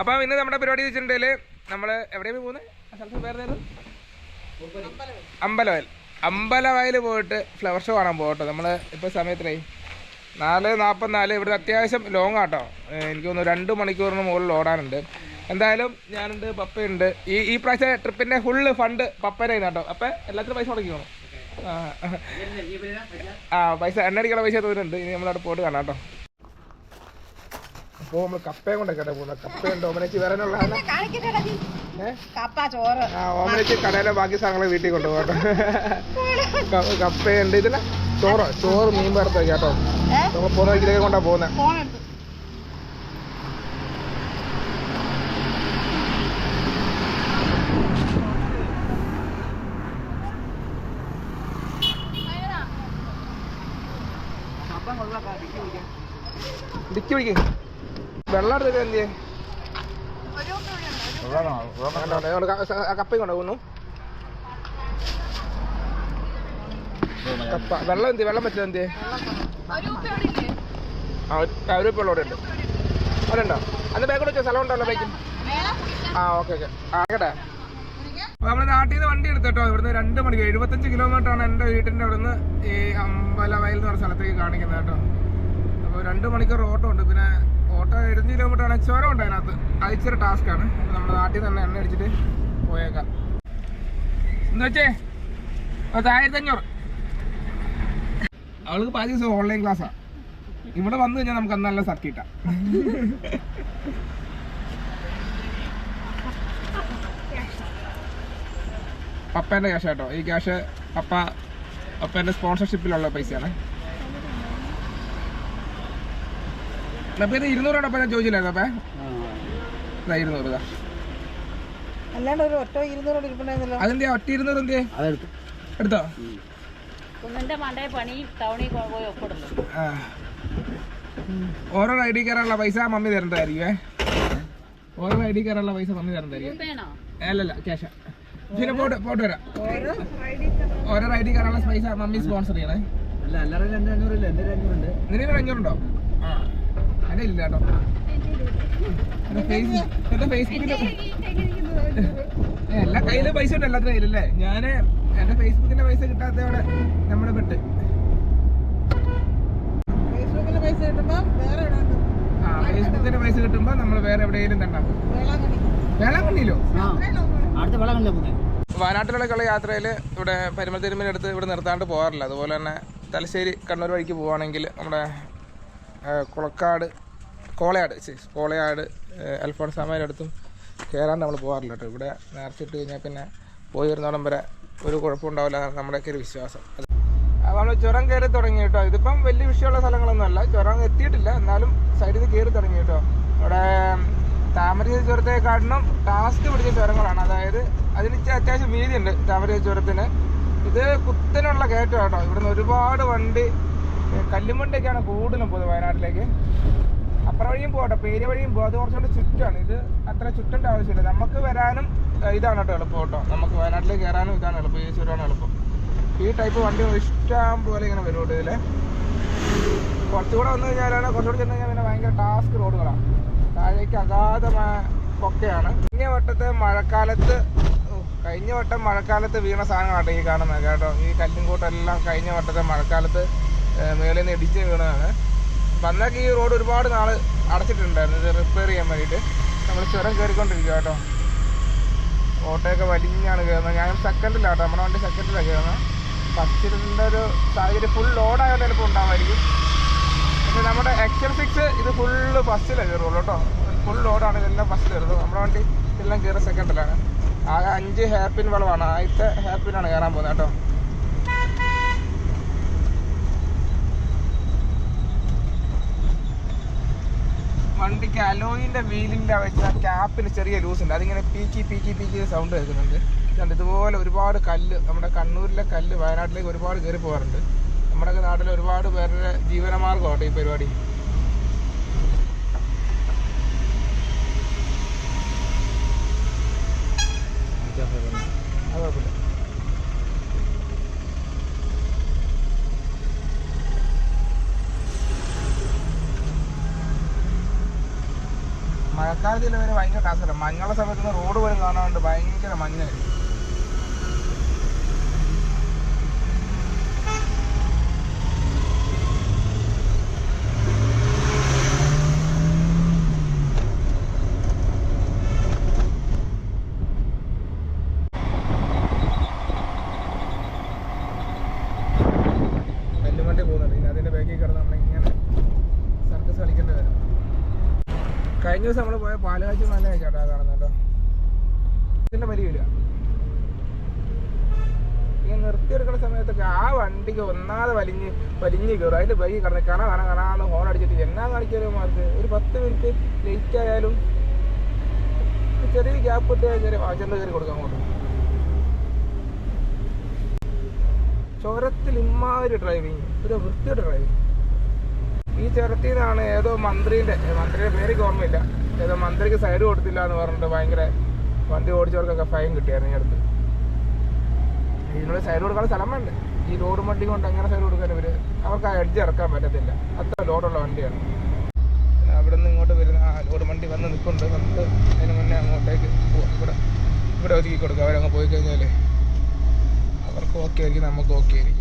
അപ്പോൾ ഇന്ന് നമ്മുടെ പരിപാടി വെച്ചിട്ടുണ്ടെങ്കിൽ നമ്മൾ എവിടെയാണ് പോകുന്നത് അമ്പലവയൽ. അമ്പലവയൽ പോയിട്ട് ഫ്ലവർ ഷോ കാണാൻ പോകട്ടോ നമ്മൾ ഇപ്പോൾ സമയത്തിനായി നാല് നാൽപ്പത്തിനാല് ഇവിടെ അത്യാവശ്യം ലോങ് ആട്ടോ. എനിക്ക് തോന്നുന്നു രണ്ട് മണിക്കൂറിന് മുകളിൽ ഓടാനുണ്ട്. എന്തായാലും ഞാനുണ്ട് പപ്പയുണ്ട്. ഈ ഈ പ്രാവശ്യം ട്രിപ്പിന്റെ ഫുള്ള് ഫണ്ട് പപ്പയുടെ കേട്ടോ അപ്പം എല്ലാത്തിനും പൈസ മുടക്കിക്കോണം ആ പൈസ എണ്ണടിക്കുള്ള പൈസ തോന്നുന്നുണ്ട്. ഇനി നമ്മളവിടെ പോയിട്ട് കാണാം കേട്ടോ. അപ്പോൾ നമ്മൾ കപ്പയും കൊണ്ടൊക്കെ പോകുന്നത് കപ്പയുണ്ട് ഓമനേച്ചി വരാനുള്ള ഓമനക്ക് കപ്പ ചോറ്. ആ ഓമനച്ച് കടയിലെ ബാക്കി സാധനങ്ങൾ വീട്ടിൽ കൊണ്ടുപോകട്ടെ കപ്പയുണ്ട്. ഇതിന് ചോറോ ചോറ് മീൻ വറുത്ത കേട്ടോ? നമ്മൾ പോകുന്ന കൊണ്ടാ പോകുന്നത് എടുത്തു ഡിക്കി പിടിക്കും. വെള്ളം വെള്ളം വെള്ളം പറ്റില്ല എന്ത് ആ ഒരു- അന്ന് ഉണ്ടല്ലോ ബൈക്കിൽ ആ നമ്മൾ നാട്ടിൽ നിന്ന് വണ്ടി എടുത്തിട്ടോ ഇവിടുന്ന് രണ്ട് മണിക്ക് എഴുപത്തഞ്ച് കിലോമീറ്റർ ആണ് എന്റെ വീട്ടിന്റെ അവിടുന്ന് ഈ അമ്പലവയൽ എന്ന് പറഞ്ഞ സ്ഥലത്തേക്ക് കാണിക്കുന്നത് കേട്ടോ. അപ്പോൾ രണ്ട് മണിക്കൂർ ഓട്ടം ഉണ്ട്. പിന്നെ ഓട്ടോ എഴുപത്തഞ്ച് കിലോമീറ്റർ ആണ്. ചുരം ഉണ്ട് അതിനകത്ത്. അയച്ചൊരു ടാസ്ക്കാണ് അപ്പോൾ നമ്മുടെ നാട്ടിൽ തന്നെ എണ്ണ അടിച്ചിട്ട് പോയേക്കാം. എന്ന് വെച്ചേ? പത്ത് ആയിരത്തി അഞ്ഞൂറ് അവൾക്ക് പാതി ദിവസം ഓൺലൈൻ ക്ലാസ്സാണ് ഇവിടെ വന്നു കഴിഞ്ഞാൽ നമുക്ക് അന്ന് നല്ല സർക്കിട്ടാണ് പപ്പേന്റെ ക്യാഷ് കേട്ടോ. ഈ ക്യാഷ് പപ്പ പപ്പേന്റെ സ്പോൺസർഷിപ്പിലുള്ള പൈസയാണ്. അപ്പൊ ഇത് ഇരുന്നൂറ് രൂപ ഞാൻ ചോദിച്ചില്ലായിരുന്നു. അപ്പേ ഇതാ ഇരുന്നൂറ് അല്ലാണ്ട് ഒരു ഒറ്റ ഇരുന്നൂറ് ഇരിപ്പുണ്ടായിരുന്നല്ലോ. അതിന്റെ ഒറ്റ ഇരുന്നൂറ് എന്തേ എടുത്തോ? കുന്നിന്റെ മണ്ടേ പണി ടൗണിൽ പോയി ഒപ്പിടുന്നു. ആ. ഓരോ ഐ ഡി കയറാനുള്ള പൈസ മമ്മി തരണ്ടായിരിക്കുവേ ഓരോ ഐ ഡി കയറാനുള്ള പൈസ മമ്മി തരണ്ടായിരിക്കും വേണോ അല്ലല്ല ക്യാഷ്. പിന്നെ പോട്ട് പോട്ട് വരാം. ഓരോ ഐ ഡി കയറാനുള്ള പൈസ മമ്മി സ്പോൺസർ ചെയ്യണേ. അഞ്ഞൂറുണ്ടോ? ആ. എന്റെ ഇല്ല കേട്ടോ എല്ലാ കയ്യിൽ പൈസ ഉണ്ട് എല്ലാത്തിനും കയ്യിലല്ലേ? ഞാൻ എന്റെ ഫേസ്ബുക്കിന്റെ പൈസ കിട്ടാത്തവിടെ നമ്മുടെ പെട്ട്. ഫേസ്ബുക്കിൽ പൈസ കിട്ടുമ്പോ വേറെ ആ ഫേസ്ബുക്കിന്റെ പൈസ കിട്ടുമ്പോ നമ്മൾ വേറെ എവിടെയെങ്കിലും തണ്ടാ വേളാങ്കണ്ണി. വേളാങ്കണ്ണിയിലോ? അടുത്ത പോകുന്നത് വയനാട്ടിലേക്കുള്ള യാത്രയിൽ ഇവിടെ പരിമൽ അടുത്ത് ഇവിടെ നിർത്താണ്ട് പോകാറില്ല. അതുപോലെ തന്നെ തലശ്ശേരി കണ്ണൂർ വഴിക്ക് പോവുകയാണെങ്കിൽ നമ്മുടെ കുളക്കാട് കോളയാട് കോളയാട് അൽഫോൺസാമയുടെ അടുത്തും കയറാണ്ട് നമ്മൾ പോകാറില്ല കേട്ടോ. ഇവിടെ നേർച്ചിട്ട് കഴിഞ്ഞാൽ പിന്നെ പോയി വരുന്നോടം വരെ ഒരു കുഴപ്പമുണ്ടാവില്ല. നമ്മുടെയൊക്കെ ഒരു വിശ്വാസം. നമ്മൾ ചുരം കയറി തുടങ്ങി കേട്ടോ. ഇതിപ്പം വലിയ വിഷയമുള്ള സ്ഥലങ്ങളൊന്നും അല്ല. ചുരം എത്തിയിട്ടില്ല. എന്നാലും സൈഡിൽ നിന്ന് കയറി തുടങ്ങി കേട്ടോ. ഇവിടെ താമരശ്ശേരി ചുരത്തെക്കാട്ടിലും ടാസ്ക് പിടിച്ച ചുരങ്ങളാണ്. അതായത് അതിന് അത്യാവശ്യം വീതിയുണ്ട് താമരശ്ശേരി ചുരത്തിന്. ഇത് കുത്തനുള്ള കയറ്റം കേട്ടോ. ഇവിടുന്ന് ഒരുപാട് വണ്ടി ഏ, കല്ലുമണ്ടൊക്കെയാണ് കൂടുതലും പോകുന്നത് വയനാട്ടിലേക്ക്. അപ്പുറം വഴിയും പോകട്ടെ പേര് വഴിയും പോകും അത് കുറച്ചുകൂടി ചുറ്റാണ് ഇത് അത്ര ചുറ്റേണ്ട ആവശ്യമില്ല. നമുക്ക് വരാനും ഇതാണ് കേട്ടോ എളുപ്പം കേട്ടോ. നമുക്ക് വയനാട്ടിലേക്ക് കയറാനും ഇതാണ് എളുപ്പം. ഈ ചുരമാണ് എളുപ്പം. ഈ ടൈപ്പ് വണ്ടി ഇഷ്ടം പോലെ ഇങ്ങനെ വരും കേട്ടോ ഇതിൽ കുറച്ചുകൂടെ വന്നു കഴിഞ്ഞാലാണ് കുറച്ചുകൂടെ ചെന്ന് കഴിഞ്ഞാൽ പിന്നെ ഭയങ്കര ടാസ്ക് റോഡുകളാണ് താഴേക്ക് അഗാധമായ പൊക്കയാണ്. കഴിഞ്ഞ വട്ടത്തെ മഴക്കാലത്ത് കഴിഞ്ഞ വട്ടം മഴക്കാലത്ത് വീണ സാധനങ്ങളാണ് ഈ കാണുന്നത് കേട്ടോ. ഈ കല്ലും കൂട്ടെല്ലാം കഴിഞ്ഞ വട്ടത്തെ മഴക്കാലത്ത് മേളിൽ നിന്ന് ഇടിച്ച് വീണതാണ്. അപ്പം അന്നൊക്കെ ഈ റോഡ് ഒരുപാട് നാൾ അടച്ചിട്ടുണ്ടായിരുന്നു. ഇത് റിപ്പയർ ചെയ്യാൻ വേണ്ടിയിട്ട്. നമ്മൾ ചുരം കയറിക്കൊണ്ടിരിക്കുക കേട്ടോ. ഓട്ടോയൊക്കെ വലിഞ്ഞാണ് കയറുന്നത് ഞാൻ സെക്കൻഡിലാണ് കേട്ടോ നമ്മുടെ വണ്ടി സെക്കൻഡിലാണ് കയറുന്നത് ഫസ്റ്റിന്റെ ഒരു സാഹചര്യം ഫുൾ ലോഡായ ചിലപ്പോൾ ഉണ്ടാവുമായിരിക്കും പക്ഷേ നമ്മുടെ എക്സൽ സിക്സ് ഇത് ഫുള്ള് ഫസ്റ്റിലാണ് കയറുള്ളൂ കേട്ടോ. ഫുൾ ലോഡാണ് ഇതെല്ലാം ഫസ്റ്റ് കയറുന്നത് നമ്മുടെ വണ്ടി എല്ലാം കയറുന്ന സെക്കൻഡിലാണ് ആകെ അഞ്ച് ഹെയർപിൻ വളവാണ്. ആദ്യത്തെ ഹെയർപിനാണ് കയറാൻ പോകുന്നത് കേട്ടോ. വണ്ടിക്ക് അലോയിന്റെ വീലിന്റെ വെച്ച ക്യാപ്പിന് ചെറിയ ലൂസ് ഉണ്ട്. അതിങ്ങനെ പീക്കി പീക്കി പീക്കി സൗണ്ട് കേൾക്കുന്നുണ്ട്. കണ്ട് ഇതുപോലെ ഒരുപാട് കല്ല് നമ്മുടെ കണ്ണൂരിലെ കല്ല് വയനാട്ടിലേക്ക് ഒരുപാട് കയറി പോകാറുണ്ട്. നമ്മുടെ നാട്ടിൽ ഒരുപാട് പേരുടെ ജീവനമാർഗമാട്ടോ ഈ പരിപാടി അത് കുഴപ്പമില്ല മഴക്കാലത്ത് വരെ ഭയങ്കര ടാസ്കല്ല മഞ്ഞുള്ള സമയത്ത് റോഡ് പോലും കാണാണ്ട് ഭയങ്കര മഞ്ഞായിരിക്കും നെല്ലുമണ്ടി പോകുന്നുണ്ട് ഇനി അതിന്റെ ബാക്കിൽ കിടന്ന് നമ്മളിങ്ങനെ സർക്കസ് കളിക്കേണ്ടി വരും കഴിഞ്ഞ ദിവസം നമ്മൾ പോയ പാലുകാച്ചി മല ചേട്ടാ കാണുന്നുണ്ടോ ഇതിന്റെ മരി വരിക ഈ നിർത്തിയെടുക്കുന്ന സമയത്തൊക്കെ ആ വണ്ടിക്ക് ഒന്നാതെ വലിഞ്ഞ് വലിഞ്ഞ് കയറും അതിന്റെ ബൈക്ക് കിടന്ന് കണ കണ കണാന്ന് ഹോൺ അടിച്ചിട്ട് എന്നാ കാണിക്കാലും മാർക്ക് ഒരു പത്ത് മിനിറ്റ് ലേറ്റ് ആയാലും ചെറിയ ഗ്യാപ്പ് ഇട്ട് കയറി ചെന്ന് കയറി കൊടുക്കാൻ കൊടുക്കും ചുരത്തിൽ ഇമ്മാതിരി ഡ്രൈവിങ് ഒരു വൃത്തിയുടെ ഡ്രൈവിങ് ഈ ചുരത്തിൽ ഏതോ മന്ത്രിന്റെ മന്ത്രിയുടെ പേര് ഓർമ്മയില്ല. ഏതോ മന്ത്രിക്ക് സൈഡ് കൊടുത്തില്ല എന്ന് പറഞ്ഞിട്ട് ഭയങ്കര വണ്ടി ഓടിച്ചവർക്കൊക്കെ ഫൈൻ കിട്ടിയായിരുന്നു ഈ അടുത്ത്. ഇതിനോട് സൈഡ് കൊടുക്കാൻ സ്ഥലം വേണ്ടേ ഈ ലോഡ് വണ്ടി കൊണ്ട് അങ്ങനെ സൈഡ് കൊടുക്കാൻ ഇവർ അവർക്ക് ആ എഡ്ജ് ഇറക്കാൻ പറ്റത്തില്ല. അത്ര ലോഡുള്ള വണ്ടിയാണ്. അവിടെ നിന്ന് ഇങ്ങോട്ട് വരുന്ന ആ ലോഡ് വണ്ടി വന്ന് നിൽക്കുന്നുണ്ട് നമുക്ക് അതിന് മുന്നേ അങ്ങോട്ടേക്ക് പോവാം. ഇവിടെ ഇവിടെ ഒതുക്കി കൊടുക്കുക അവരങ്ങ് പോയി കഴിഞ്ഞാൽ അവർക്ക് ഓക്കെ ആയിരിക്കും നമുക്ക് ഓക്കെ ആയിരിക്കും.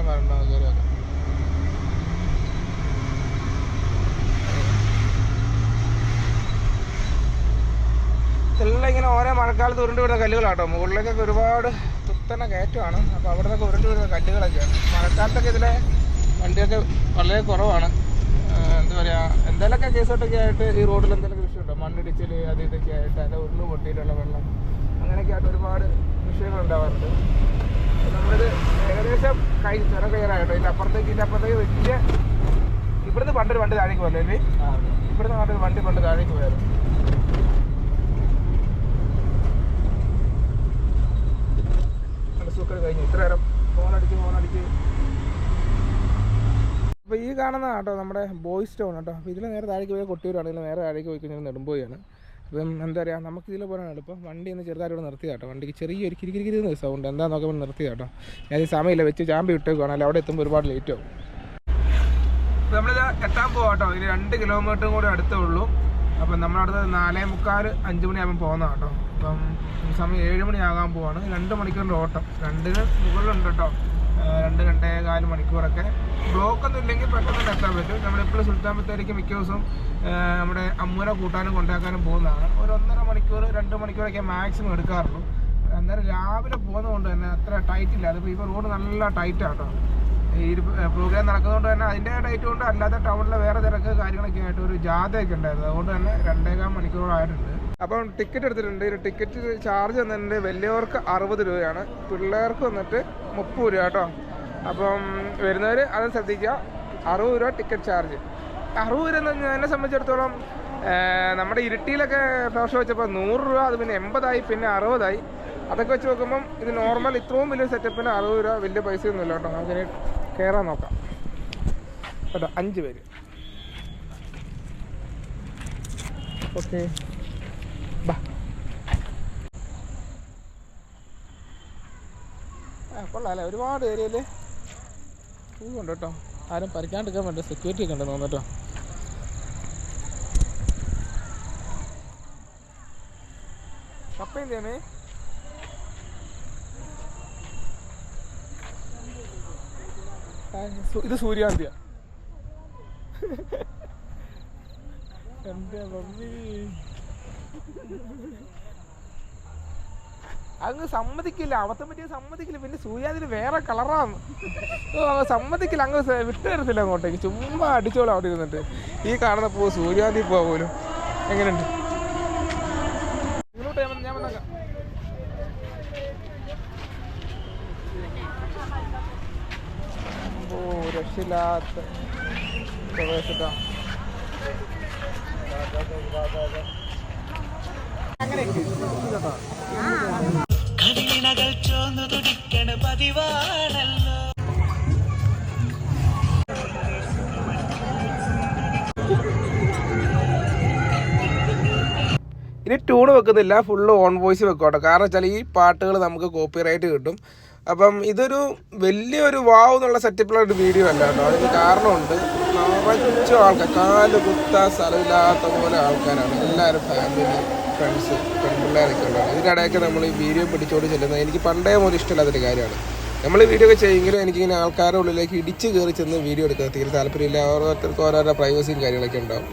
അത് വരണ്ട നോക്കാം ഇതെല്ലാം ഇങ്ങനെ ഓരോ മഴക്കാലത്ത് ഉരുണ്ട് വരുന്ന കല്ലുകളാട്ടോ. മുകളിലേക്കൊക്കെ ഒരുപാട് കുത്തന കയറ്റമാണ്. അപ്പോൾ അവിടെ നിന്നൊക്കെ ഉരുണ്ട് വരുന്ന കല്ലുകളൊക്കെയാണ്. മഴക്കാലത്തൊക്കെ ഇതിലെ വണ്ടിയൊക്കെ വളരെ കുറവാണ്. എന്താ പറയുക എന്തെങ്കിലുമൊക്കെ കേസോട്ടൊക്കെ ആയിട്ട് ഈ റോഡിൽ എന്തെങ്കിലും വിഷയമുണ്ടോ മണ്ണിടിച്ചിൽ അത് ഇതൊക്കെ ആയിട്ട് അതിന്റെ ഉരുൾ പൊട്ടിയിട്ടുള്ള വെള്ളം അങ്ങനെയൊക്കെ ആയിട്ട് ഒരുപാട് വിഷയങ്ങൾ ഉണ്ടാവാറുണ്ട്. നമ്മളിത് ഏകദേശം കൈ ചെറു കയറായിട്ടോ ഇതിന്റെ അപ്പുറത്തേക്ക് ഇതിന്റെ അപ്പുറത്തേക്ക് വലിയ ഇവിടുന്ന് പണ്ടൊരു വണ്ടി താഴേക്ക് പോയല്ലേ? ഇവിടുന്ന് പണ്ടൊരു വണ്ടി പണ്ട് താഴേക്ക് പോയായിരുന്നു സൂക്കർ കഴിഞ്ഞു. ഇത്ര നേരം ഫോണടിച്ച് ഫോണടിച്ച് അപ്പോൾ ഈ കാണുന്നതാണ് കേട്ടോ നമ്മുടെ ബോയ്സ് ടൗൺ കേട്ടോ അപ്പോൾ ഇതിൽ നേരെ താഴേക്ക് പോയി കൊട്ടിയൂരാണെങ്കിൽ നേരെ താഴേക്ക് പോയി കഴിഞ്ഞാൽ നെടുമ്പോയാണ് അപ്പം എന്താ പറയുക നമുക്ക് ഇതിൽ പോകാനാണ് എളുപ്പം വണ്ടി ഒന്ന് ചെറുതായിട്ട് നിർത്തി കേട്ടോ. വണ്ടിക്ക് ചെറിയൊരു കിരികിരിക്കുന്ന സൗണ്ട് എന്താ നോക്കുമ്പോൾ നിർത്തി കേട്ടോ. ഞാൻ സമയമില്ല വെച്ച് ചാമ്പി വിട്ടേക്കുവാണ് അല്ല അവിടെ എത്തുമ്പോൾ ഒരുപാട് ലേറ്റ് ആവും. നമ്മളിത് എത്താൻ പോകാം കേട്ടോ. ഇത് രണ്ട് കിലോമീറ്ററും കൂടെ അടുത്തേ ഉള്ളൂ അപ്പം നമ്മളടുത്ത് നാലേ മുക്കാൽ അഞ്ച് മണിയാകുമ്പോൾ പോകുന്ന കേട്ടോ. അപ്പം സമയം ഏഴ് മണിയാകാൻ പോവാണ്. രണ്ട് മണിക്കൂറിന്റെ ഓട്ടം. രണ്ടിന് മുകളിലുണ്ട് കേട്ടോ. രണ്ട് രണ്ടേ കാൽ മണിക്കൂറൊക്കെ. ബ്ലോക്ക് ഒന്നും ഇല്ലെങ്കിൽ പെട്ടെന്ന് തന്നെ എത്താൻ പറ്റും. നമ്മളെപ്പോഴും സുൽത്താൻ ബത്തേരിക്ക് മിക്ക ദിവസവും നമ്മുടെ അമ്മൂര കൂട്ടാനും കൊണ്ടാക്കാനും പോകുന്നതാണ്. ഒരു ഒന്നര മണിക്കൂർ രണ്ട് മണിക്കൂറൊക്കെ മാക്സിമം എടുക്കാറുള്ളൂ. അന്നേരം രാവിലെ പോകുന്നതുകൊണ്ട് തന്നെ അത്ര ടൈറ്റ് ഇല്ല. അതിപ്പോൾ ഇപ്പോൾ റോഡ് നല്ല ടൈറ്റ് ആട്ടോ. ഈ പ്രോഗ്രാം നടക്കുന്നതുകൊണ്ട് തന്നെ അതിന്റെ ഡേറ്റ് കൊണ്ട് അല്ലാതെ ടൗണിലെ വേറെ തിരക്ക് കാര്യങ്ങളൊക്കെ ആയിട്ട് ഒരു ജാഥയൊക്കെ ഉണ്ടായിരുന്നു. അതുകൊണ്ട് തന്നെ രണ്ടേകാൽ മണിക്കൂറായിട്ടുണ്ട് അപ്പം ടിക്കറ്റ് എടുത്തിട്ടുണ്ട്. ഈ ടിക്കറ്റ് ചാർജ് വന്നിട്ടുണ്ട് വലിയവർക്ക് അറുപത് രൂപയാണ്. പിള്ളേർക്ക് വന്നിട്ട് മുപ്പത് രൂപ കേട്ടോ. അപ്പം വരുന്നവർ അത് ശ്രദ്ധിക്കുക. അറുപത് രൂപ ടിക്കറ്റ് ചാർജ് അറുപത് രൂപ എന്ന് എന്നെ സംബന്ധിച്ചിടത്തോളം നമ്മുടെ ഇരുട്ടിയിലൊക്കെ ഫ്ലാഷ് വെച്ചപ്പോൾ നൂറ് രൂപ അത് പിന്നെ എൺപതായി പിന്നെ അറുപതായി. അതൊക്കെ വെച്ച് നോക്കുമ്പം ഇത് നോർമൽ ഇത്രയും വലിയ സെറ്റപ്പിന് അറുപത് രൂപ വലിയ പൈസ ഒന്നുമില്ല കേട്ടോ. നമുക്കിനി കയറാൻ നോക്കാം. കേട്ടോ അഞ്ച് പേര്. ഓക്കെ ബാ ആ കൊള്ളാം അല്ലേ? ഒരുപാട് ഏരിയയിൽ പൂവുണ്ട് കേട്ടോ. ആരും പറിക്കാണ്ടിരിക്കാൻ വേണ്ട സെക്യൂരിറ്റി ഒക്കെ ഉണ്ടെന്ന് തോന്നുന്നു കേട്ടോ. കപ്പ എന്തിയാണേ ഇത് സൂര്യാന്തിയ. എന്റെ മമ്മി. അങ്ങ് സമ്മതിക്കില്ല അവത്തെ പറ്റിയ സമ്മതിക്കില്ല പിന്നെ സൂര്യാതിന് വേറെ കളറാണ് സമ്മതിക്കില്ല അങ്ങ് വിട്ടു തരത്തില്ല അങ്ങോട്ടേക്ക് ചുമ്മാ അടിച്ചോളാം അവിടെ ഇരുന്നിട്ട്. ഈ കാണുന്ന പൂ സൂര്യാതി പൂ പോലും. എങ്ങനെയുണ്ട്? ഇങ്ങോട്ട് ഞാൻ വന്ന്- ഞാൻ വന്നേക്കാം. ഓ രക്ഷയില്ലാത്ത പ്രവേശിട്ടാ ഇനി ട്യൂൺ വെക്കുന്നില്ല ഫുള്ള് ഓൺ വോയിസ് വെക്കോട്ടെ കാരണം വെച്ചാൽ ഈ പാട്ടുകൾ നമുക്ക് കോപ്പി റൈറ്റ് കിട്ടും. അപ്പം ഇതൊരു വലിയൊരു വാവ് എന്നുള്ള സെറ്റപ്പിലുള്ള ഒരു വീഡിയോ അല്ല കേട്ടോ. അതിന് കാരണമുണ്ട് നിറച്ചു ആൾക്കാർ കാൽ കുത്താൻ സ്ഥലമില്ലാത്ത പോലെ ആൾക്കാരാണ്. എല്ലാവരും ഫാമിലി ഫ്രണ്ട്സ് പെൺപിള്ളേരൊക്കെ ഉണ്ടാവും ഇതിനിടയൊക്കെ നമ്മൾ ഈ വീഡിയോ പിടിച്ചോണ്ട് ചെല്ലുന്നത് എനിക്ക് പണ്ടേ മുതൽ ഇഷ്ടമില്ലാത്തൊരു കാര്യമാണ്. നമ്മൾ വീഡിയോ ഒക്കെ ചെയ്യുമെങ്കിലും എനിക്കിങ്ങനെ ആൾക്കാരുടെ ഉള്ളിലേക്ക് ഇടിച്ച് കയറി ചെന്ന് വീഡിയോ എടുക്കുന്നത് തീരെ താല്പര്യമില്ല. ഓരോരുത്തർക്കും ഓരോരോ പ്രൈവസിയും കാര്യങ്ങളൊക്കെ ഉണ്ടാവും.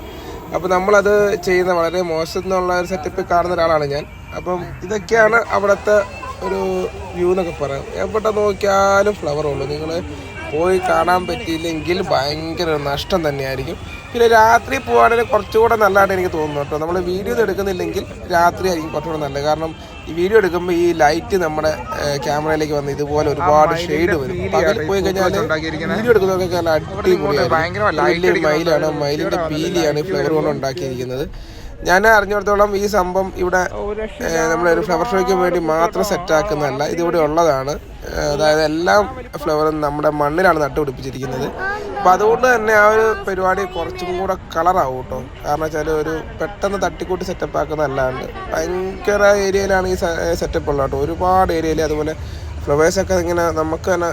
അപ്പോൾ നമ്മളത് ചെയ്യുന്ന വളരെ മോശം എന്നുള്ള ഒരു സെറ്റപ്പ് കാണുന്ന ഒരാളാണ് ഞാൻ. അപ്പം ഇതൊക്കെയാണ് അവിടുത്തെ ഒരു വ്യൂ എന്നൊക്കെ പറയാം. എവിടെ നോക്കിയാലും ഫ്ലവർ ഉള്ളൂ. നിങ്ങൾ പോയി കാണാൻ പറ്റിയില്ലെങ്കിൽ ഭയങ്കര നഷ്ടം തന്നെയായിരിക്കും. പിന്നെ രാത്രി പോകാണെങ്കിൽ കുറച്ചുകൂടെ നല്ലതായിട്ട് എനിക്ക് തോന്നുന്നു കേട്ടോ. നമ്മൾ വീഡിയോ എടുക്കുന്നില്ലെങ്കിൽ രാത്രി ആയിരിക്കും കുറച്ചുകൂടെ നല്ലത്. കാരണം ഈ വീഡിയോ എടുക്കുമ്പോൾ ഈ ലൈറ്റ് നമ്മുടെ ക്യാമറയിലേക്ക് വന്ന് ഇതുപോലെ ഒരുപാട് ഷെയ്ഡ് വരും. പകൽ പോയി കഴിഞ്ഞാൽ വീഡിയോ എടുക്കുന്നതൊക്കെ നല്ല അടിപൊളിയാണ് മയിലാണ്. മയിലിന്റെ പീലിയാണ് ഫ്ലവർ കൊണ്ട് ഉണ്ടാക്കിയിരിക്കുന്നത്. ഞാൻ അറിഞ്ഞിടത്തോളം ഈ സംഭവം ഇവിടെ നമ്മുടെ ഒരു ഫ്ലവർ ഷോയ്ക്ക് വേണ്ടി മാത്രം സെറ്റ് ആക്കുന്നതല്ല. ഇതിവിടെ ഉള്ളതാണ്. അതായത് എല്ലാം ഫ്ലവറും നമ്മുടെ മണ്ണിലാണ് നട്ടുപിടിപ്പിച്ചിരിക്കുന്നത്. അപ്പം അതുകൊണ്ട് തന്നെ ആ ഒരു പരിപാടി കുറച്ചും കൂടെ കളറാവും കേട്ടോ. കാരണം വെച്ചാൽ ഒരു പെട്ടെന്ന് തട്ടിക്കൂട്ടി സെറ്റപ്പ് ആക്കുന്നതല്ലാണ്ട് ഭയങ്കര ഏരിയയിലാണ് ഈ സെറ്റപ്പ് ഉള്ളത് കേട്ടോ. ഒരുപാട് ഏരിയയിൽ അതുപോലെ ഫ്ലവേഴ്സൊക്കെ ഇങ്ങനെ നമുക്ക് തന്നെ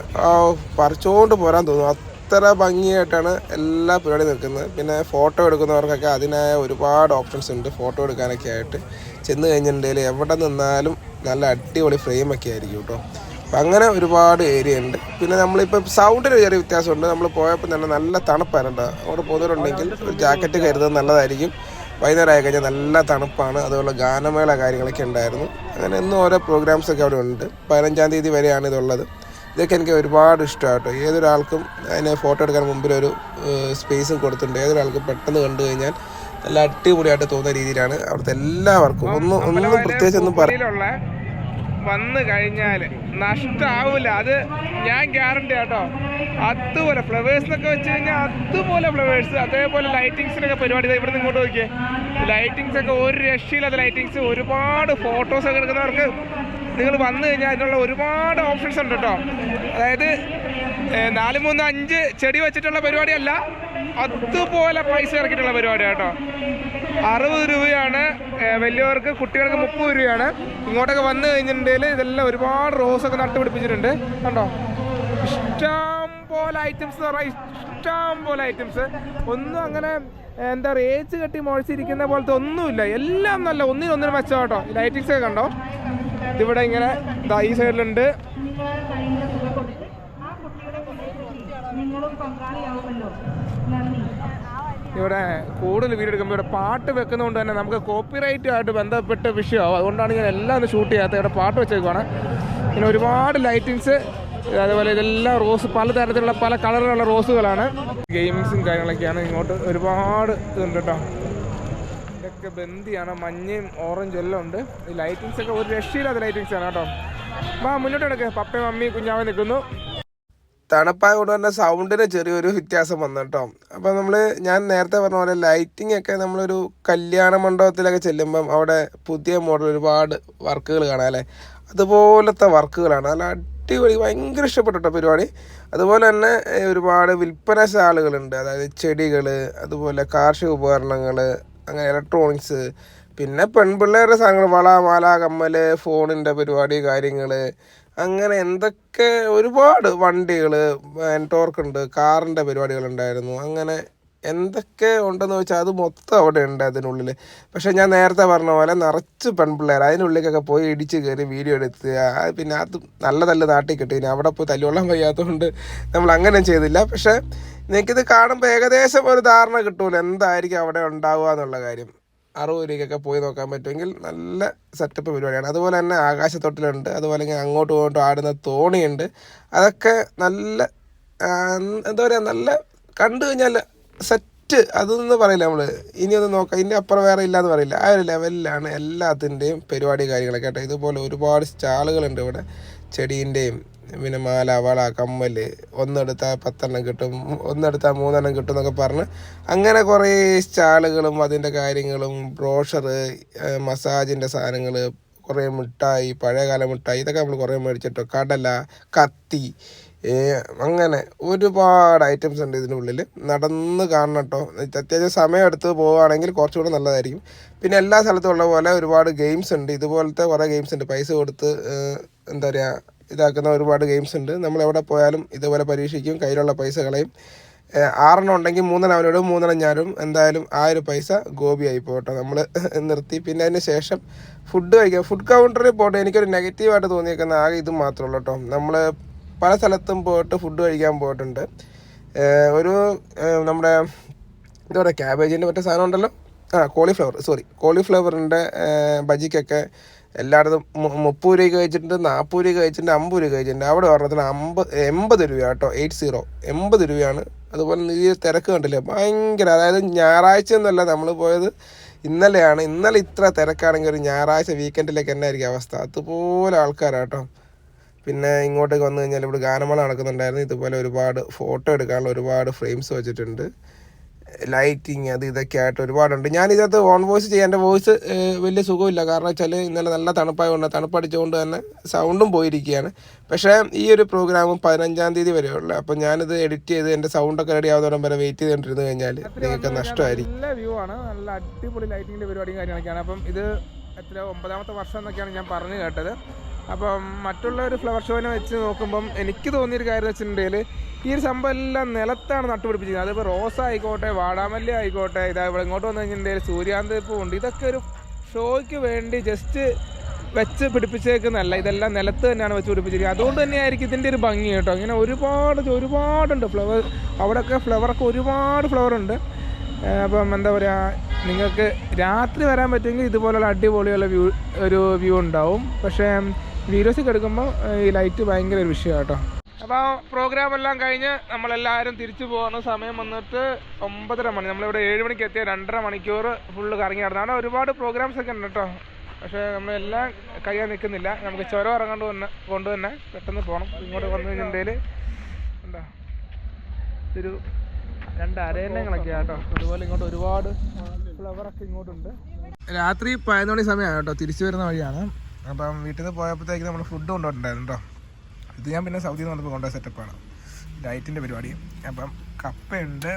പറിച്ചുകൊണ്ട് പോരാൻ തോന്നും. അത്ര ഭംഗിയായിട്ടാണ് എല്ലാ പരിപാടിയും നിൽക്കുന്നത്. പിന്നെ ഫോട്ടോ എടുക്കുന്നവർക്കൊക്കെ അതിനായ ഒരുപാട് ഓപ്ഷൻസ് ഉണ്ട്. ഫോട്ടോ എടുക്കാനൊക്കെ ആയിട്ട്. ചെന്ന് കഴിഞ്ഞിട്ടുണ്ടെങ്കിൽ എവിടെ നിന്നാലും നല്ല അടിപൊളി ഫ്രെയിമൊക്കെ ആയിരിക്കും കേട്ടോ അപ്പം അങ്ങനെ ഒരുപാട് ഏരിയ ഉണ്ട്. പിന്നെ നമ്മളിപ്പോൾ സൗണ്ടിന് ചെറിയ വ്യത്യാസമുണ്ട്. നമ്മൾ പോയപ്പോൾ തന്നെ നല്ല തണുപ്പായിരുന്നു അവിടെ പോകുന്നവരുണ്ടെങ്കിൽ ഒരു ജാക്കറ്റ് കരുതുന്നത് നല്ലതായിരിക്കും. വൈകുന്നേരം ആയി കഴിഞ്ഞാൽ നല്ല തണുപ്പാണ്. അതുപോലെ ഗാനമേള കാര്യങ്ങളൊക്കെ ഉണ്ടായിരുന്നു. അങ്ങനെ ഇന്നും ഓരോ പ്രോഗ്രാംസൊക്കെ അവിടെ ഉണ്ട്. പതിനഞ്ചാം തീയതി വരെയാണ് ഇതുള്ളത്. ഇതൊക്കെ എനിക്ക് ഒരുപാട് ഇഷ്ടമാട്ടോ. ഏതൊരാൾക്കും അതിനെ ഫോട്ടോ എടുക്കാൻ മുമ്പിൽ ഒരു സ്പേസും കൊടുത്തിട്ടുണ്ട്. ഏതൊരാൾക്കും പെട്ടെന്ന് കണ്ടു കഴിഞ്ഞാൽ നല്ല അടിപൊളിയായിട്ട് തോന്നുന്ന രീതിയിലാണ് അവിടുത്തെ എല്ലാവർക്കും. ഒന്നും ഒന്നും പ്രത്യേകിച്ച് ഒന്നും പറയില്ല വന്നു കഴിഞ്ഞാൽ നഷ്ടാവൂല. അത് ഞാൻ ഗ്യാരണ്ടി ആട്ടോ. അതുപോലെ ഫ്ലവേഴ്സ് എന്നൊക്കെ വെച്ച് കഴിഞ്ഞാൽ അതുപോലെ ഫ്ലവേഴ്സ് അതേപോലെ ലൈറ്റിങ്സിനൊക്കെ പരിപാടി. ദേ ഇവിടുന്ന് ഇങ്ങോട്ട് നോക്കിയേ. ലൈറ്റിങ്സ് ഒക്കെ ഒരു രക്ഷയില്ലാത്ത ലൈറ്റിങ്സ് ഒരുപാട് ഫോട്ടോസ് ഒക്കെ എടുക്കുന്നവർക്ക് നിങ്ങൾ വന്നു കഴിഞ്ഞാൽ അതിനുള്ള ഒരുപാട് ഓപ്ഷൻസ് ഉണ്ട് കേട്ടോ അതായത് നാല് മൂന്ന് അഞ്ച് ചെടി വെച്ചിട്ടുള്ള പരിപാടിയല്ല അതുപോലെ പൈസ ഇറക്കിയിട്ടുള്ള പരിപാടിയാണ് കേട്ടോ അറുപത് രൂപയാണ് വലിയവർക്ക് കുട്ടികൾക്ക് മുപ്പത് രൂപയാണ്. ഇങ്ങോട്ടൊക്കെ വന്നു കഴിഞ്ഞിട്ടുണ്ടെങ്കിൽ ഇതെല്ലാം ഒരുപാട് റോസൊക്കെ നട്ടുപിടിപ്പിച്ചിട്ടുണ്ട് കണ്ടോ? ഇഷ്ടം പോലെ ഐറ്റംസ് എന്ന് പറഞ്ഞാൽ ഇഷ്ടം പോലെ ഐറ്റംസ് ഒന്നും അങ്ങനെ എന്താ പറയുക ഏച്ച് കെട്ടി മുഴച്ചിരിക്കുന്ന പോലത്തെ ഒന്നുമില്ല. എല്ലാം നല്ല ഒന്നിനൊന്നിനും മെച്ചം കേട്ടോ ലൈറ്റിങ്സൊക്കെ കണ്ടോ? ഇതിവിടെ ഇങ്ങനെ ഈ സൈഡിലുണ്ട്. ഇവിടെ കൂടുതൽ വീട് എടുക്കുമ്പോൾ ഇവിടെ പാട്ട് വെക്കുന്നതുകൊണ്ട് തന്നെ നമുക്ക് കോപ്പിറൈറ്റ് ആയിട്ട് ബന്ധപ്പെട്ട വിഷയമാവും. അതുകൊണ്ടാണ് ഞാൻ എല്ലാം ഒന്ന് ഷൂട്ട് ചെയ്യാത്തത്. ഇവിടെ പാട്ട് വെച്ചേക്കുവാണ്. പിന്നെ ഒരുപാട് ലൈറ്റിങ്സ് അതുപോലെ ഇതെല്ലാം റോസ് പലതരത്തിലുള്ള പല കളറിലുള്ള റോസുകളാണ് ഗെയിംസും കാര്യങ്ങളൊക്കെയാണ് ഇങ്ങോട്ട് ഒരുപാട് ഇതുണ്ട് കേട്ടോ. ഇതൊക്കെ ബന്ദിയാണ് മഞ്ഞയും ഓറഞ്ചും എല്ലാം ഉണ്ട്. ഈ ലൈറ്റിങ്സ് ഒക്കെ ഒരു രക്ഷയില്ലാത്ത ലൈറ്റിങ്സ് ആണ് കേട്ടോ. വാ മുന്നോട്ട് കിടക്ക്. പപ്പയും മമ്മിയും കുഞ്ഞാവൻ നിൽക്കുന്നു. തണുപ്പായ കൊണ്ട് തന്നെ സൗണ്ടിന് ചെറിയൊരു വ്യത്യാസം വന്നു കേട്ടോ. അപ്പോൾ നമ്മൾ ഞാൻ നേരത്തെ പറഞ്ഞ പോലെ ലൈറ്റിംഗ് ഒക്കെ നമ്മളൊരു കല്യാണ മണ്ഡപത്തിലൊക്കെ ചെല്ലുമ്പം അവിടെ പുതിയ മോഡൽ ഒരുപാട് വർക്കുകൾ കാണാം അല്ലേ? അതുപോലത്തെ വർക്കുകളാണ് നല്ല അടിപൊളി ഭയങ്കര ഇഷ്ടപ്പെട്ടു പരിപാടി. അതുപോലെ തന്നെ ഒരുപാട് ഒരുപാട് വിൽപ്പനശാലകളുണ്ട് അതായത് ചെടികൾ അതുപോലെ കാർഷിക ഉപകരണങ്ങൾ അങ്ങനെ ഇലക്ട്രോണിക്സ് പിന്നെ പെൺപിള്ളേരുടെ സാധനങ്ങൾ വള മാല കമ്മൽ ഫോണിന്റെ പരിപാടി കാര്യങ്ങൾ അങ്ങനെ എന്തൊക്കെ ഒരുപാട് വണ്ടികൾ ടോർക്കുണ്ട് കാറിന്റെ പരിപാടികളുണ്ടായിരുന്നു. അങ്ങനെ എന്തൊക്കെ ഉണ്ടെന്ന് വെച്ചാൽ അത് മൊത്തം അവിടെ ഉണ്ട് അതിനുള്ളിൽ പക്ഷെ ഞാൻ നേരത്തെ പറഞ്ഞ പോലെ നിറച്ച് പെൺപിള്ളേർ അതിനുള്ളിലേക്കൊക്കെ പോയി ഇടിച്ച് കയറി വീഡിയോ എടുത്ത് പിന്നെ അത് നല്ല തല്ല് നാട്ടിൽ കിട്ടി. ഇനി അവിടെ പോയി തല്ലുകൊള്ളാൻ വയ്യാത്തതുകൊണ്ട് നമ്മൾ അങ്ങനെ ചെയ്തില്ല. പക്ഷെ നിനക്കിത് കാണുമ്പോൾ ഏകദേശം ഒരു ധാരണ കിട്ടൂല എന്തായിരിക്കും അവിടെ ഉണ്ടാവുക എന്നുള്ള കാര്യം. അറുപത് രൂപയ്ക്കൊക്കെ പോയി നോക്കാൻ പറ്റുമെങ്കിൽ നല്ല സെറ്റപ്പ് പരിപാടിയാണ്. അതുപോലെ തന്നെ ആകാശത്തൊട്ടിലുണ്ട് അതുപോലെ അങ്ങോട്ടും ഇങ്ങോട്ടും ആടുന്ന തോണിയുണ്ട്. അതൊക്കെ നല്ല എന്താ പറയുക നല്ല കണ്ടു കഴിഞ്ഞാൽ സെറ്റ് അതൊന്നും പറയില്ല നമ്മൾ ഇനിയൊന്നും നോക്കാം ഇതിന്റെ അപ്പുറം വേറെ ഇല്ലയെന്ന് പറയില്ല. ആ ഒരു ലെവലിലാണ് എല്ലാത്തിന്റെയും പരിപാടി കാര്യങ്ങളൊക്കെ കേട്ടോ. ഇതുപോലെ ഒരുപാട് സ്റ്റാളുകളുണ്ട് ഇവിടെ. ചെടീന്റെയും പിന്നെ മാല വള കമ്മൽ ഒന്നെടുത്താൽ പത്തെണ്ണം കിട്ടും ഒന്നെടുത്താൽ മൂന്നെണ്ണം കിട്ടും എന്നൊക്കെ പറഞ്ഞ് അങ്ങനെ കുറേ സ്റ്റാളുകളും അതിന്റെ കാര്യങ്ങളും ബ്രോഷറ് മസാജിന്റെ സാധനങ്ങൾ കുറേ മിഠായി പഴയകാല മിഠായി ഇതൊക്കെ നമ്മൾ കുറേ മേടിച്ചിട്ടോ. കടല കത്തി അങ്ങനെ ഒരുപാട് ഐറ്റംസ് ഉണ്ട് ഇതിനുള്ളിൽ നടന്ന് കാണണം കേട്ടോ അത്യാവശ്യം സമയം എടുത്ത് പോവുകയാണെങ്കിൽ കുറച്ചുകൂടെ നല്ലതായിരിക്കും. പിന്നെ എല്ലാ സ്ഥലത്തും ഉള്ള പോലെ ഒരുപാട് ഗെയിംസ് ഉണ്ട്. ഇതുപോലത്തെ കുറേ ഗെയിംസ് ഉണ്ട്. പൈസ കൊടുത്ത് എന്താ പറയുക ഇതാക്കുന്ന ഒരുപാട് ഗെയിംസ് ഉണ്ട്. നമ്മൾ എവിടെ പോയാലും ഇതുപോലെ പരീക്ഷിക്കും. കയ്യിലുള്ള പൈസ കളയും. ആറെണ്ണം ഉണ്ടെങ്കിൽ മൂന്നെണ്ണം അവരോടും മൂന്നെണ്ണം ഞാനും. എന്തായാലും ആ ഒരു പൈസ ഗോപിയായി പോട്ടോ. നമ്മൾ നിർത്തി. പിന്നെ അതിന് ശേഷം ഫുഡ് കഴിക്കാം. ഫുഡ് കൗണ്ടറിൽ പോട്ടെ. എനിക്കൊരു നെഗറ്റീവായിട്ട് തോന്നിയേക്കുന്ന ആകെ ഇത് മാത്രമേ ഉള്ളൂ കേട്ടോ നമ്മൾ പല സ്ഥലത്തും പോയിട്ട് ഫുഡ് കഴിക്കാൻ പോയിട്ടുണ്ട്. ഒരു നമ്മുടെ എന്താ പറയുക ക്യാബേജിന്റെ മറ്റേ സാധനം ഉണ്ടല്ലോ? ആ കോളിഫ്ലവർ സോറി കോളിഫ്ലവറിന്റെ ബജിക്കൊക്കെ എല്ലായിടത്തും മുപ്പത് രൂപയ്ക്ക് കഴിച്ചിട്ടുണ്ട് നാൽപ്പത് രൂപ കഴിച്ചിട്ടുണ്ട് അമ്പത് രൂപ കഴിച്ചിട്ടുണ്ട്. അവിടെ പറഞ്ഞതിന് അമ്പത് എൺപത് രൂപ കേട്ടോ എയ്റ്റ് സീറോ എൺപത് രൂപയാണ്. അതുപോലെ നീ തിരക്ക് കണ്ടില്ലേ? ഭയങ്കര അതായത് ഞായറാഴ്ച എന്നല്ല നമ്മൾ പോയത്. ഇന്നലെയാണ്. ഇന്നലെ ഇത്ര തിരക്കാണെങ്കിൽ ഒരു ഞായറാഴ്ച വീക്കെൻഡിലേക്ക് എന്നായിരിക്കും അവസ്ഥ. അതുപോലെ ആൾക്കാരാട്ടോ. പിന്നെ ഇങ്ങോട്ടേക്ക് വന്നു കഴിഞ്ഞാൽ ഇവിടെ ഗാനമേള നടക്കുന്നുണ്ടായിരുന്നു. ഇതുപോലെ ഒരുപാട് ഫോട്ടോ എടുക്കാനുള്ള ഒരുപാട് ഫ്രെയിംസ് വെച്ചിട്ടുണ്ട്. ലൈറ്റിങ് അത് ഇതൊക്കെ ആയിട്ട് ഒരുപാടുണ്ട്. ഞാൻ ഇതിനകത്ത് ഓൺ വോയിസ് ചെയ്യാൻ എന്റെ വോയിസ് വലിയ സുഖമില്ല. കാരണം വെച്ചാൽ ഇന്നലെ നല്ല തണുപ്പായതുകൊണ്ട് തണുപ്പടിച്ചുകൊണ്ട് തന്നെ സൗണ്ടും പോയിരിക്കുകയാണ്. പക്ഷേ ഈ ഒരു പ്രോഗ്രാം പതിനഞ്ചാം തീയതി വരെ ഉള്ളു അപ്പം ഞാനിത് എഡിറ്റ് ചെയ്ത് എന്റെ സൗണ്ടൊക്കെ റെഡി ആവുന്നവരം വരെ വെയിറ്റ് ചെയ്തുകൊണ്ടിരുന്ന് കഴിഞ്ഞാൽ നിങ്ങൾക്ക് നഷ്ടമായിരിക്കും. നല്ല വ്യൂ ആണ്. നല്ല അടിപൊളി ലൈറ്റിങ്ങിന്റെ പരിപാടിയും കാര്യങ്ങളൊക്കെയാണ്. അപ്പം ഇത് എത്ര ഒമ്പതാമത്തെ വർഷം എന്നൊക്കെയാണ് ഞാൻ പറഞ്ഞു കേട്ടത്. അപ്പം മറ്റുള്ള ഒരു ഫ്ലവർ ഷോനെ വെച്ച് നോക്കുമ്പം എനിക്ക് തോന്നിയൊരു കാര്യം വെച്ചിട്ടുണ്ടെങ്കിൽ ഈ ഒരു സംഭവം എല്ലാം നിലത്താണ് നട്ടുപിടിപ്പിച്ചിരിക്കുന്നത്. അതിപ്പോൾ റോസ് ആയിക്കോട്ടെ വാടാമല്ലി ആയിക്കോട്ടെ ഇതാ ഇവിടെ ഇങ്ങോട്ട് വന്നു കഴിഞ്ഞിട്ടുണ്ടെങ്കിൽ സൂര്യാന്ത ഉണ്ട്. ഇതൊക്കെ ഒരു ഷോയ്ക്ക് വേണ്ടി ജസ്റ്റ് വെച്ച് പിടിപ്പിച്ചേക്കുന്നല്ല ഇതെല്ലാം നിലത്ത് തന്നെയാണ് വെച്ച് പിടിപ്പിച്ചിരിക്കുന്നത്. അതുകൊണ്ട് തന്നെയായിരിക്കും ഇതിന്റെ ഒരു ഭംഗി കേട്ടോ. ഇങ്ങനെ ഒരുപാട് ഒരുപാടുണ്ട് ഫ്ലവർ അവിടെയൊക്കെ ഫ്ലവറൊക്കെ ഒരുപാട് ഫ്ലവർ ഉണ്ട്. അപ്പം എന്താ പറയുക നിങ്ങൾക്ക് രാത്രി വരാൻ പറ്റുമെങ്കിൽ ഇതുപോലുള്ള അടിപൊളിയുള്ള വ്യൂ ഒരു വ്യൂ ഉണ്ടാവും. പക്ഷേ വീഡിയോസൊക്കെ എടുക്കുമ്പോൾ ഈ ലൈറ്റ് ഭയങ്കര ഒരു വിഷയമാണ് കേട്ടോ അപ്പോൾ പ്രോഗ്രാം എല്ലാം കഴിഞ്ഞ് നമ്മളെല്ലാവരും തിരിച്ചു പോകുന്ന സമയം വന്നിട്ട് ഒമ്പതര മണി. നമ്മളിവിടെ ഏഴ് മണിക്ക് എത്തിയ രണ്ടര മണിക്കൂർ ഫുള്ള് കറങ്ങി നടന്നു. അവിടെ ഒരുപാട് പ്രോഗ്രാംസ് ഒക്കെ ഉണ്ട് കേട്ടോ പക്ഷേ നമ്മളെല്ലാം കഴിയാൻ നിൽക്കുന്നില്ല. നമുക്ക് ചുരം ഇറങ്ങാണ്ട് തന്നെ കൊണ്ട് തന്നെ പെട്ടെന്ന് പോകണം ഇങ്ങോട്ട് വന്നു കഴിഞ്ഞിട്ടുണ്ടെങ്കിൽ എന്താ ഒരു രണ്ട് അരയണ്ണങ്ങളൊക്കെ കേട്ടോ അതുപോലെ ഇങ്ങോട്ട് ഒരുപാട് ഫ്ലവറൊക്കെ ഇങ്ങോട്ടുണ്ട്. രാത്രി പതിനൊന്ന് മണി സമയമാണ് കേട്ടോ തിരിച്ചു വരുന്ന വഴിയാണ്. അപ്പം വീട്ടിൽ നിന്ന് പോയപ്പോഴത്തേക്ക് നമ്മൾ ഫുഡ് കൊണ്ടുപോയിട്ടുണ്ടായിരുന്നു കേട്ടോ ഇത് ഞാൻ പിന്നെ സൗദിയിൽ നിന്ന് വന്നപ്പോൾ കൊണ്ടുപോയ സെറ്റപ്പാണ് ഡയറ്റിന്റെ പരിപാടി. അപ്പം കപ്പയുണ്ട്.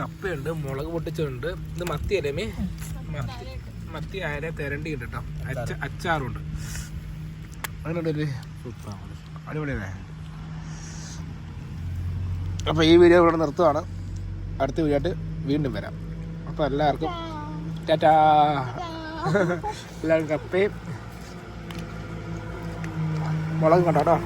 കപ്പയുണ്ട് മുളക് പൊട്ടിച്ചുണ്ട് ഇത് മത്തി അല്ലേ മത്തി മത്തി ആരെ തിരണ്ടി ഉണ്ട് കേട്ടോ. അച്ച അച്ചാറുണ്ട്. അങ്ങനെയുണ്ട് ഒരു അടിപൊളിയല്ലേ? അപ്പോൾ ഈ വീഡിയോ ഇവിടെ നിർത്തുവാണ്. അടുത്ത വീഡിയോ ആയിട്ട് വീണ്ടും വരാം. അപ്പോൾ എല്ലാവർക്കും ടാറ്റാ. എല്ലാവർക്കും കപ്പയും മുളകും കണ്ടോ കേട്ടോ.